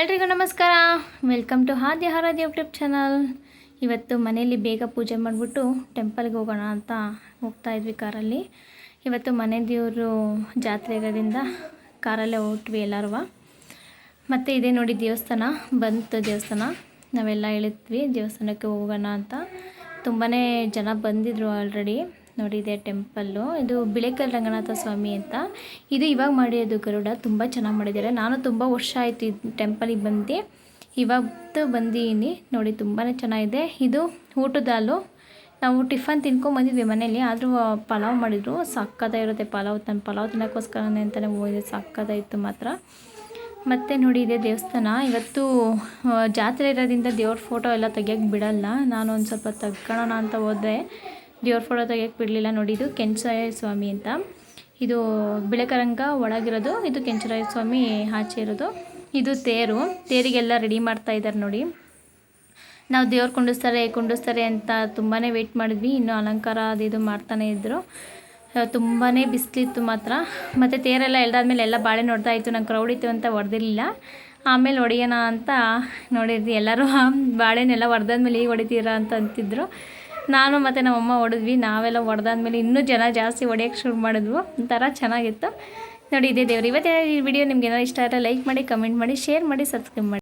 ಎಲ್ರಿಗೂ ನಮಸ್ಕಾರ. Welcome to ಹಾದಿ ಹಾರಾದಿ ಯೂಟ್ಯೂಬ್ ಚಾನಲ್ ಇವತ್ತು ಮನೆಯಲ್ಲಿ ಬೇಗ ಪೂಜೆ ಮಾಡಿಬಿಟ್ಟು ಟೆಂಪಲ್ಗೆ ಹೋಗೋಣ ಅಂತ ಹೋಗ್ತಾ ಇದ್ವಿ ಕಾರಲ್ಲಿ. ಇವತ್ತು ಮನೆ ದೇವರು ಜಾತ್ರೆ ಇರೋದ್ರಿಂದ ಕಾರಲ್ಲೇ ಹೊರಟ್ವಿ ಎಲ್ಲರೂ ಮತ್ತು ಇದೇ ನೋಡಿ ದೇವಸ್ಥಾನ, ಬಂತು ದೇವಸ್ಥಾನ. ನಾವೆಲ್ಲ ಹೇಳಿದ್ವಿ ದೇವಸ್ಥಾನಕ್ಕೆ ಹೋಗೋಣ ಅಂತ. ತುಂಬಾ ಜನ ಬಂದಿದ್ರು ಆಲ್ರೆಡಿ ನೋಡಿ, ಇದೆ ಟೆಂಪಲ್ಲು. ಇದು ಬಿಳೆಕಲ್ ರಂಗನಾಥ ಸ್ವಾಮಿ ಅಂತ. ಇದು ಇವಾಗ ಮಾಡಿರೋದು ಗರುಡ. ತುಂಬ ಚೆನ್ನಾಗಿ ಮಾಡಿದ್ದಾರೆ. ನಾನು ತುಂಬ ವರ್ಷ ಆಯಿತು ಈ ಟೆಂಪಲಿಗೆ ಬಂದು. ಇವತ್ತು ಬಂದೀನಿ ನೋಡಿ ತುಂಬಾ ಚೆನ್ನಾಗಿದೆ. ಇದು ಊಟದ ಹಾಲು. ನಾವು ಟಿಫನ್ ತಿನ್ಕೊಂಬಂದಿದ್ವಿ ಮನೇಲಿ ಆದರೂ ಪಲಾವ್ ಮಾಡಿದರು. ಇರುತ್ತೆ ಪಲಾವ್. ತನ್ನ ಪಲಾವ್ ತಿನ್ನೋಕ್ಕೋಸ್ಕರನೇ ಅಂತಲೇ ಹೋಗಿದೆ ಸಕ್ಕತ್ತಾಯಿತು ಮಾತ್ರ. ಮತ್ತು ನೋಡಿ, ಇದೆ ದೇವಸ್ಥಾನ. ಇವತ್ತು ಜಾತ್ರೆ ಇರೋದ್ರಿಂದ ದೇವ್ರ ಫೋಟೋ ಎಲ್ಲ ತೆಗಿಯೋಕ್ಕೆ ಬಿಡಲ್ಲ. ನಾನು ಒಂದು ಸ್ವಲ್ಪ ತೆಗ್ಕೊಳ್ಳೋಣ ಅಂತ ಹೋದೆ. ದೇವ್ರ ಫೋಟೋ ತೆಗಿಯೋಕ್ಕೆ ಬಿಡಲಿಲ್ಲ ನೋಡಿ ಇದು ಕೆಂಚರಾಯ ಸ್ವಾಮಿ ಅಂತ. ಇದು ಬಿಳೆಕರಂಗ ಒಳಗಿರೋದು, ಇದು ಕೆಂಚರಾಯ ಸ್ವಾಮಿ ಆಚೆ ಇರೋದು. ಇದು ತೇರು. ತೇರಿಗೆಲ್ಲ ರೆಡಿ ಮಾಡ್ತಾ ಇದ್ದಾರೆ ನೋಡಿ. ನಾವು ದೇವ್ರು ಕುಂಡಿಸ್ತಾರೆ ಕುಂಡಿಸ್ತಾರೆ ಅಂತ ತುಂಬಾ ವೆಯ್ಟ್ ಮಾಡಿದ್ವಿ. ಇನ್ನೂ ಅಲಂಕಾರ ಅದು ಇದು ಮಾಡ್ತಾನೆ ಇದ್ದರು ತುಂಬಾ ಬಿಸಿಲಿತ್ತು ಮಾತ್ರ. ಮತ್ತು ತೇರೆಲ್ಲ ಎಳ್ದಾದ್ಮೇಲೆ ಎಲ್ಲ ಬಾಳೆ ನೋಡ್ತಾ ಇತ್ತು. ನಂಗೆ ಕ್ರೌಡ್ ಇತ್ತು ಅಂತ ಹೊಡೆದಿರಲಿಲ್ಲ ಆಮೇಲೆ ಹೊಡೆಯೋಣ ಅಂತ ನೋಡಿದ್ವಿ. ಎಲ್ಲರೂ ಬಾಳೆನೆಲ್ಲ ಹೊಡೆದಾದ್ಮೇಲೆ ಈಗ ಹೊಡಿತೀರಾ? ಅಂತ ಅಂತಿದ್ರು. ನಾನು ಮತ್ತು ನಮ್ಮಮ್ಮ ಹೊಡೆದ್ವಿ ನಾವೆಲ್ಲ ಹೊಡೆದಾದ್ಮೇಲೆ ಇನ್ನೂ ಜನ ಜಾಸ್ತಿ ಹೊಡೆಯೋಕ್ಕೆ ಶುರು ಮಾಡಿದ್ವು. ಒಂಥರ ಚೆನ್ನಾಗಿತ್ತು. ನೋಡಿ ಇದೇ ದೇವ್ರು. ಇವತ್ತೇ ಈ ವಿಡಿಯೋ ನಿಮ್ಗೆ ಏನಾದ್ರು ಇಷ್ಟ ಆದರೆ ಲೈಕ್ ಮಾಡಿ ಕಮೆಂಟ್ ಮಾಡಿ ಶೇರ್ ಮಾಡಿ ಸಬ್ಸ್ಕ್ರೈಬ್ ಮಾಡಿ.